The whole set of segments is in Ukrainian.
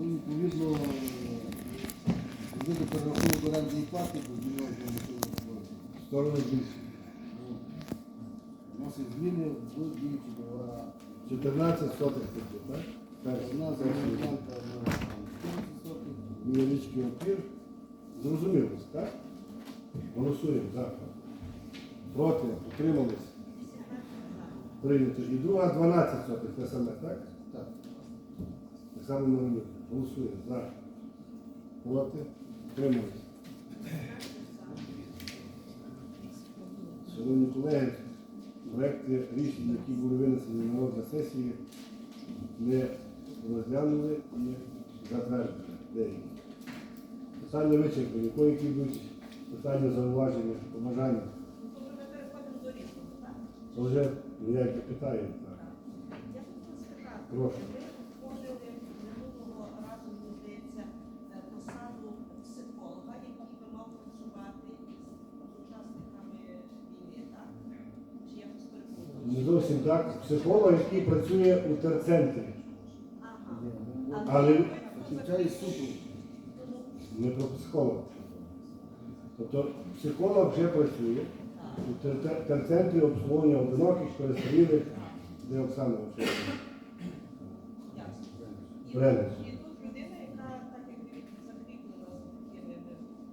Ну, відповідно, буде перерахунок орендної плати, бо змінювати. Сторони більше. Вносить зміни в діючі договора. 14 сотих тут, так? Перший. Одна земельна ділянка на 14 сотих. Невеличкий опір. Зрозуміло, так? Голосуємо за. Проти, утримались. Прийнято. І друга 12 сотих, те саме, так? Так. Так само робимо. Голосуємо за. Проти, утримались. Шановні колеги, проекти рішень, які були винесені на розгляд сесії, ми розглянули і затвердили деякі. Питання вичерпані. Кої які будуть питання, зауваження, побажання? Вже я питаю. Прошу. ви входили минулого разу, мені здається, е, посаду психолога, який би мав працювати із учасниками війни, так? Чи я щось перепутала? Не зовсім так. Психолог, який працює у терцентрі. Але-. Не про психолога. Тобто психолог вже працює у тер- тер- терцентрі обслуговування одиноких, перестарілих, де Оксана обслуговує. Ясно. І, Правильно. і тут людина, яка так як дивіться, закріплена за такими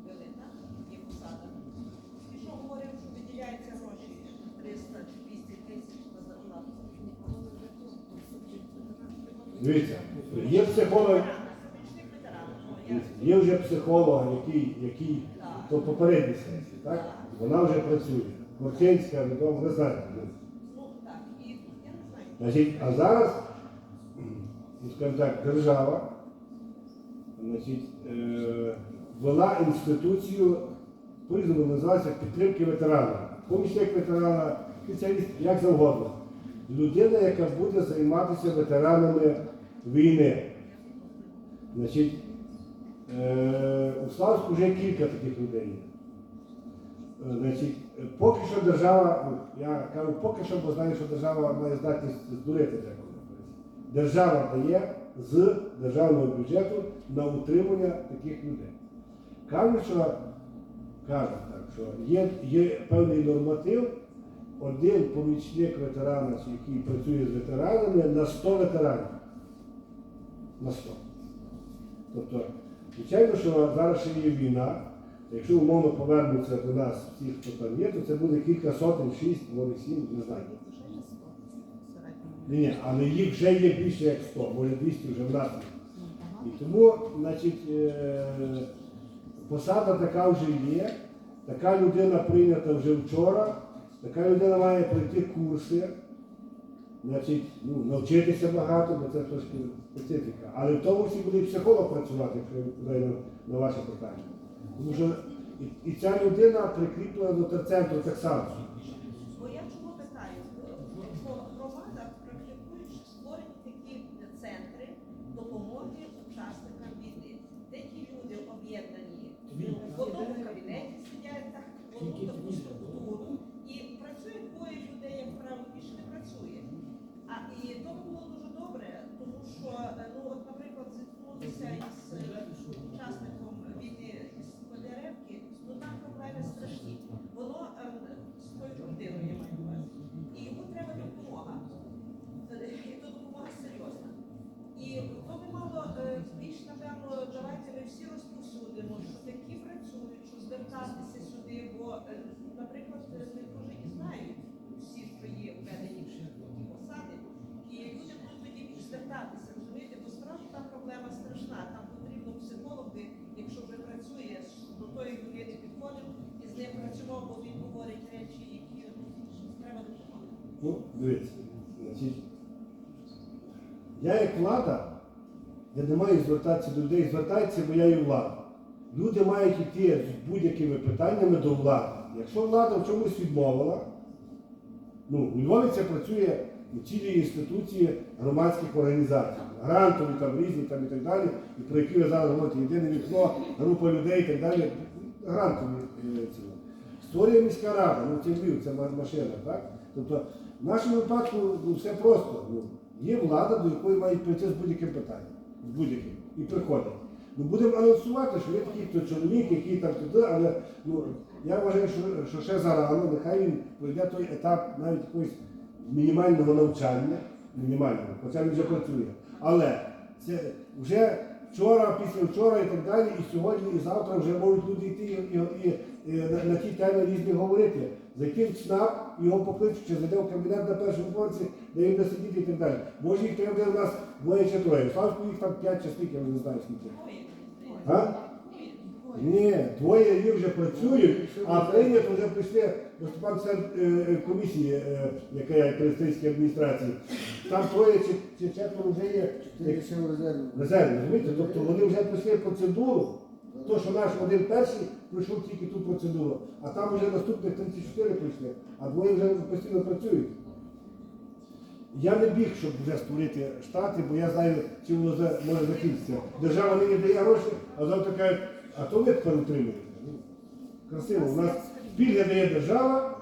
вели, так? Є посада. І що говорив, що виділяються гроші 300 чи 200 тисяч на зарплату. Дивіться, є психолог, є вже психолог, який, який то попередній сесії, так? Вона вже працює. Корчинська, відомо, ви знаєте. Значить, а зараз, ну, скажімо так, держава значить, е, інституцію, по-різному називається підтримки ветерана. Помічник ветерана, спеціаліст, як завгодно. Людина, яка буде займатися ветеранами війни. Значить, е, у Славську вже кілька таких людей. Е, Значить, поки що держава, я кажу поки що, бо знаю, що держава має здатність здурити деколи. Держава дає з державного бюджету на утримання таких людей. Кажуть, що кажуть так, що є, є певний норматив, один помічник ветерана, який працює з ветеранами, на 100 ветеранів. На 100. Тобто, звичайно, що зараз ще є війна. Якщо умовно повернуться до нас всі, хто там є, то це буде кілька сотень, шість, може сім, не знаю. Ні, ні, але їх вже є більше як 100, може 200 вже в нас. І тому, значить, е, посада така вже є, така людина прийнята вже вчора, така людина має пройти курси, значить, ну, навчитися багато, бо це трошки специфіка. Але в тому всі буде і психолог працювати, якщо я відповідаю на, на ваше питання. Тому що і, і ця людина прикріплена до терцентру так само. Бо я чому питаю? Бо громада практикують створені такі центри допомоги учасникам війни, де ті люди об'єднані в одному кабінеті сидять так, в одну таку структуру, і працює двоє людей, як правило, більше не працює. А і то би було дуже добре, тому що е, ну от, наприклад, зіткнутися із е, учасником війни з Подеревки, ну там проблеми страшні. Воно е, з тою людиною я маю на увазі. І йому треба допомога. І то допомога серйозна. І то би мало е, більш, напевно, давайте ми всі розповсюдимо, що такі працюють, що звертатися сюди, бо, е, наприклад, не дуже і знають всі, що є введені в такі посади. І люди будуть тоді більш звертатися, розумієте, бо справді там проблема страшна. Там потрібно психолог, де, якщо вже працює, до тої людини підходив і з ним працював, бо він говорить речі, які ну, треба допомогти. Ну, дивіться, значить, я як влада, я не маю звертатися до людей, звертайтеся, бо я є влада. Люди мають йти з будь-якими питаннями до влади. Якщо влада в чомусь відмовила, ну, у Львові це працює у цілій інституції громадських організацій, грантові там різні там і так далі, і про які ви зараз говорите, єдине вікно, група людей і так далі, грантові е, ці. Створює міська рада, ну це Львів, це машина, так? Тобто в нашому випадку ну, все просто. Ну, є влада, до якої мають прийти з будь-яким питанням. Будь-яким і приходить. Ну будемо анонсувати, що є такий то чоловік, який там туди, але ну я вважаю, що, що ще зарано, нехай він пройде той етап навіть якогось мінімального навчання, мінімального, хоча він вже працює. Але це вже вчора, після вчора і так далі, і сьогодні, і завтра вже можуть люди йти і, і, і, і на, на ті теми різні говорити. В ЦНАП, його покличуть, чи зайде в кабінет на першому поверсі, де він буде сидіти і так далі. Може їх треба у нас двоє чи троє. В Славську їх там п'ять чи скільки, я вже не знаю скільки. А? Ні, двоє їх вже працюють, а прийнято вже прийшли до Степан е, комісії, е, яка є Палестинської адміністрації. Там троє чи, чи четверо вже є Ти в резерві. резерві, розумієте? Тобто вони вже пройшли процедуру. То, що наш один перший пройшов тільки ту процедуру, а там вже наступних 34 пройшли, а двоє вже постійно працюють. Я не біг, щоб вже створити штати, бо я знаю, чим може закінчитися. Держава нині дає гроші, а завтра кажуть, а то ви утримуєте. Ну, Красиво, у нас пільги дає держава,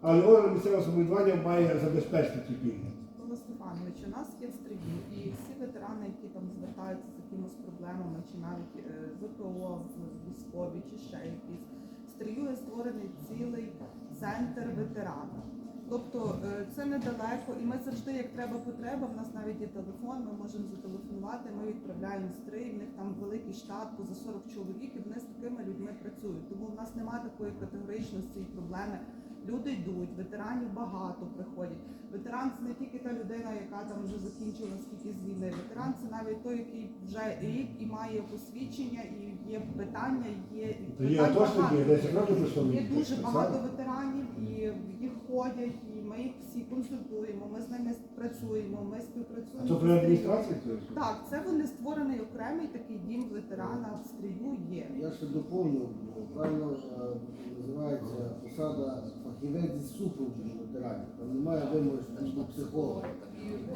але орган місцевого самоврядування має забезпечити ті пільги. Павло Стефанович, у нас є стрільні, і всі ветерани, які там звертаються з якимись проблемами, чи навіть е, ВПО, в- військові, чи ще якісь, стрію створений цілий центр ветерана. Тобто е, це недалеко, і ми завжди, як треба потреба, в нас навіть є телефон, ми можемо зателефонувати, ми відправляємо стрій, в них там великий штат, поза 40 чоловік, і вони з такими людьми працюють. Тому в нас немає такої категоричності і проблеми. Люди йдуть, ветеранів багато приходять. Ветеран це не тільки та людина, яка там вже закінчила скільки з війни. Ветеран це навіть той, який вже рік і має посвідчення, і є питання, є То є багато. 10 років пройшло. Є дуже багато ветеранів, і ходять, і ми їх всі консультуємо. Ми з ними працюємо, ми А співпрацюємо. то з при адміністрації? це? Так, це вони створений окремий такий дім ветерана в стрію є. Я ще доповню, правильно е, називається посада фахівець зі супроводу ветеранів. Там немає вимоги, що він був психолог.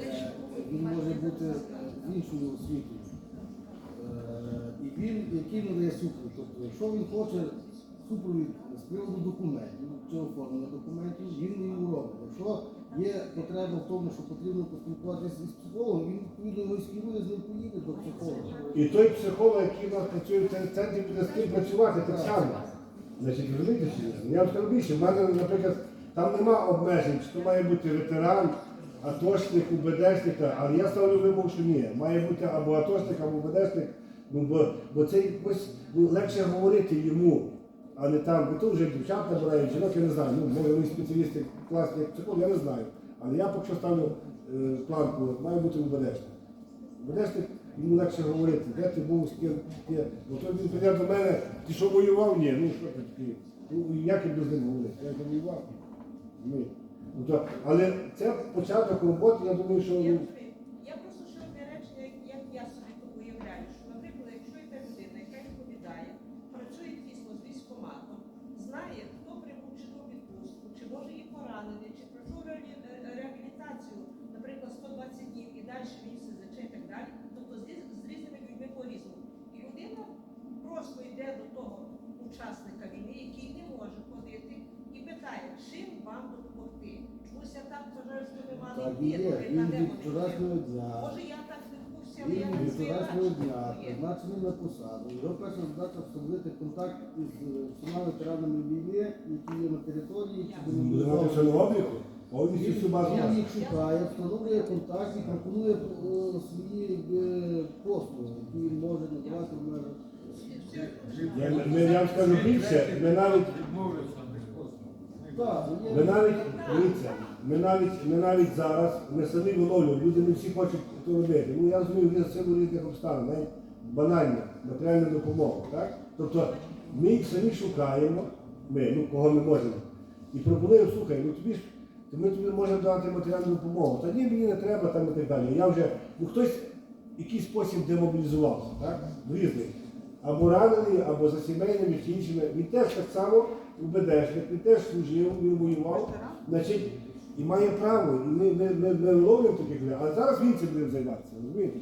Е, Він може бути з іншою освітою. Е, І він, який надає супровід. Тобто, якщо він хоче супровід з приводу документів чи оформлення документів, він її робить. Якщо є потреба в тому, що потрібно поспілкуватися із психологом, він відповідно його скерує, з ним поїде до психолога. І той психолог, який у нас працює в цьому центрі, буде з ким працювати так само. Значить, розумієте, ні? Я вам скажу більше, в мене, наприклад, там нема обмежень, то має бути ветеран, атошник, УБДшник, але я ставлю вимогу, що ні. Має бути або атошник, або УБДшник, ну, бо, бо це якось ну, легше говорити йому, а не там, бо тут вже дівчат набирають, жінок, я не знаю, ну, може вони спеціалісти класні, як психолог, я не знаю. Але я поки що ставлю е, планку, має бути УБДшник. Ведешник, йому легше говорити, де ти був, з ким ти. Бо то він піде до мене, ти що воював? Ні, ну що ти? Ну як я без ним говорити? Я не воював. Ні. Ну, але це початок роботи, я думаю, що Я, ну, я просто ще одне речення, як, як я собі то уявляю, що, наприклад, якщо йде людина, яка відповідає, працює тісно з військоматом, знає, хто прибув чи то в відпустку, чи може є поранений, чи пройшов реабілі- е, реабілітацію, наприклад, 120 днів і далі він СЗЧ і так далі. Тобто з, різ- з різними людьми по-різному. І людина просто йде до того учасника війни, який не може ходити, і питає, чим вам допомогти. Чомусь я так вважаю, що ми мали Так і йти, є. коли Він на де від вони вчорашнього є. дня. Може я так не в курсі, але я Він не знаю, дня призначений на посаду. Його перша задача встановити контакт із е, всіма ветеранами війни, які є на території. Він їх шукає, встановлює контакт і пропонує е, свої е, послуги, які він може надавати в межах. Я, ми, я вам скажу більше, ми навіть Так, є. Ми навіть, дивіться, ми навіть, ми навіть зараз, ми самі виловлюємо, люди не всі хочуть це робити. Ну я розумію, ви силу різних обставин, навіть банально, матеріальну допомогу. Так? Тобто ми їх самі шукаємо, ми, ну кого ми можемо, і пропонуємо, слухай, ну тобі ж, то ми тобі можемо дати матеріальну допомогу. Та ні, мені не треба там і так далі. Я вже, ну хтось в якийсь спосіб демобілізувався, так? Різний. Або ранений, або за сімейними чи іншими. Він теж так само УБДшник, він теж служив, він воював. Значить, і має право, і ми, ми, ми, ми ловимо таких людей, а зараз він цим будемо займатися, розумієте?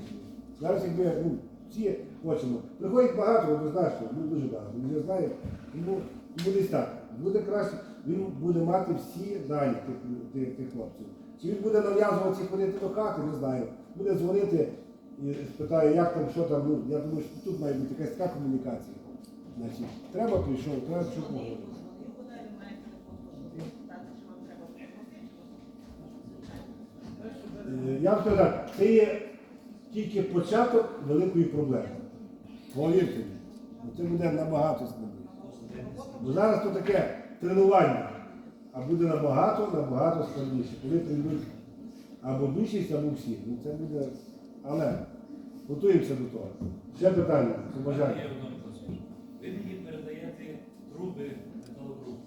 Зараз якби ну, всі хочемо. Приходить багато, однозначно, ну дуже багато. Він не знає, ну буде так. Буде краще, він буде мати всі дані тих, тих, тих хлопців. Чи він буде нав'язуватися ходити до хати, не знаю. Буде дзвонити і спитаю, як там, що там, ну, я думаю, що тут має бути якась така комунікація. Значить, треба прийшов, треба що поговорити. Нікуди ви маєте телефон, щоб запитати, чи вам треба допомогти, чи звичайно. Е, Я скажу так, це є тільки початок великої проблеми. Повірте мені, це буде набагато складніше. Бо зараз то таке тренування, а буде набагато, набагато складніше. Коли прийдуть або більшість, або всі. Ну це буде. Але готуємося до того. Ще питання, побажання. Ви мені передаєте труби металогруп.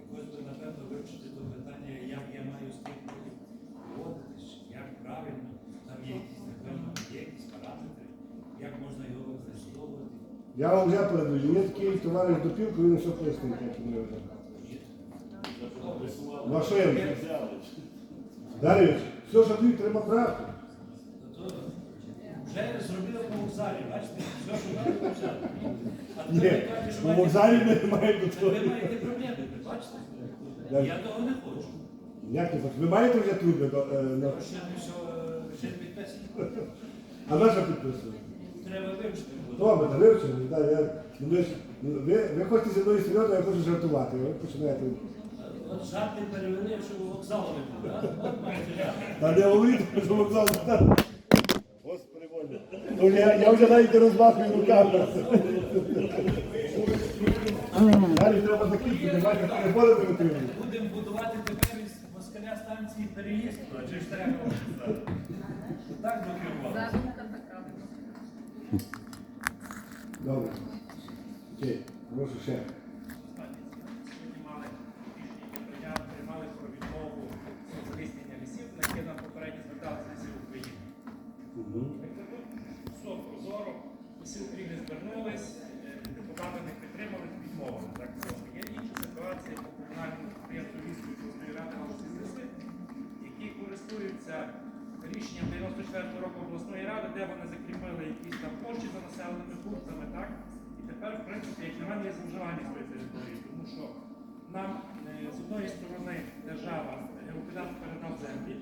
Якось ви, напевно, вивчите до питання, як я маю з тим поводитись, як правильно, там є якісь, напевно, є якісь параметри, як можна його використовувати. Я вам вже передаю. Є такий товариш допілку, він все пояснить, як я вам скажу? Дар'юч, все, що тобі треба брати. Вже зробили по вокзалі, бачите, все, що треба по вокзалі. А тепер Ні, ви кажете, що по маєте- вокзалі ми маємо до того. Ви маєте проблеми, ви бачите? Так. Я того не хочу. Як ти хочеш? Ви маєте вже труби? до- е, на- Тому не все ще не підписано. А на що? Треба вивчити. Буде. Добре, та вивчили. да, я- ну, ви, ж- ну, ви, ви хочете зі мною серйозно, я хочу жартувати. Ви починаєте. От жарти перевели, що вокзалу не було. а? От маєте жарти. Та не говоріть, що вокзал. Господи Боже. Ну, я, я вже навіть не розмахую руками. Далі треба закінчити, бачите, не витримують. Будемо будувати тепер із москаля станції переїзд. А чи ж треба? Так докерували. Добре. Окей, прошу ще. Сьогодні мали рішення прийняли, приймали про відмову заліснення лісів, на яке нам попередньо зверталися лісів України. Все прозоро, ліси України звернулись, е, депутати не підтримали, відмовили. Так просто. Є інша ситуація по комунальному підприємству Львівської обласної ради «Галузі ліси», які користуються рішенням 94 року обласної ради, де вони закріпили якісь там площі за населеними пунктами, так? І тепер, в принципі, як на мене, є зловживання своєї території, тому що нам е, з одної сторони держава геокидат передав землі,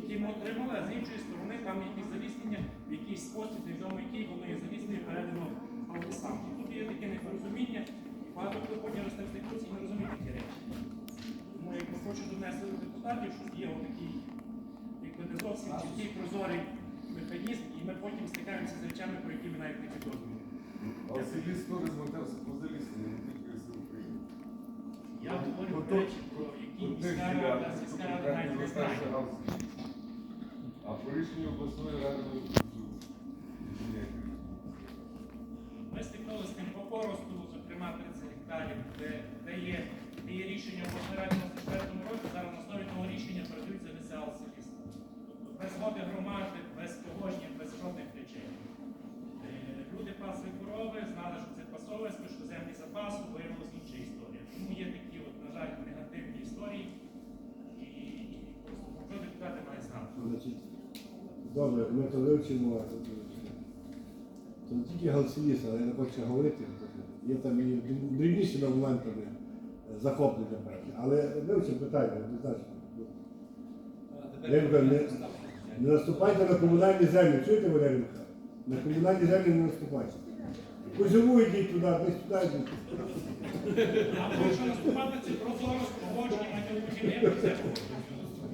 які ми отримали, а з іншої сторони там якісь заліснення, в якийсь спосіб, невідомо який, воно є заліснення і передано. І тут є таке непорозуміння, багато хто потім конституції не розуміє такі речі. Тому якби хочу донести до депутатів, що є отакий, якби не зовсім чіткий прозорий механізм, і ми потім стикаємося з речами, про які ми навіть не підозрюємо. А в селі скоро звертався по заліснення, не тільки з України. Я говорю про речі, про які міська рада, сільська рада навіть не знає. А по рішенню обласної ради не. Ми стикнулися з тим по поросту, зокрема 30 гектарів, де, де є, де є рішення обласної ради на 24 році, зараз на основі того рішення ВСЛ селіст. Тобто без згоди громади, без погодження, без жодних речей. Пасли корови, знали, що це пасовисько, що землі запасу, виявилася інша історія. Тому є такі, от, на жаль, негативні історії, і, і просто про депутати мають знати. Значить, добре, ми то вивчимо. Це не тільки галсіліс, але я не хочу говорити. Є там і дрібніші моментами захоплення певні. Але вивчимо питання, однозначно. Римка, не, не наступайте на комунальні землі. Чуєте, Валерій Михайлович? На комунальні землі не наступайте. Козову йдіть туди, десь туди йдіть. А якщо наступати це прозоро з погодженням, а не говорю.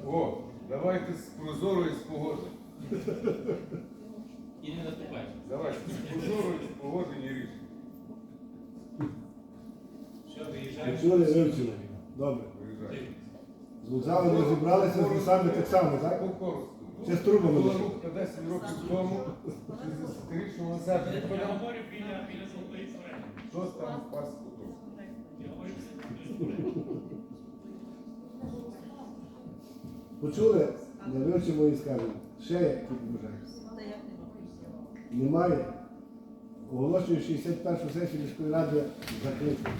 О, давайте з прозорої з погоди. І не наступайте. Давайте з прозорої з погодження рішення. Все, виїжджаємо. Почули, вивчили. Добре. Виїжджайте. З вокзалом розібралися з лісами так само, так? По. Ще з трубами лише. 10 років тому, 60-річного назад. Я говорю біля, біля золотої форели. Щось там впасть потім. Я говорю. Почули? Не вивчимо і скажемо. Ще які не. Немає. Оголошую 61 сесію міської ради закритою.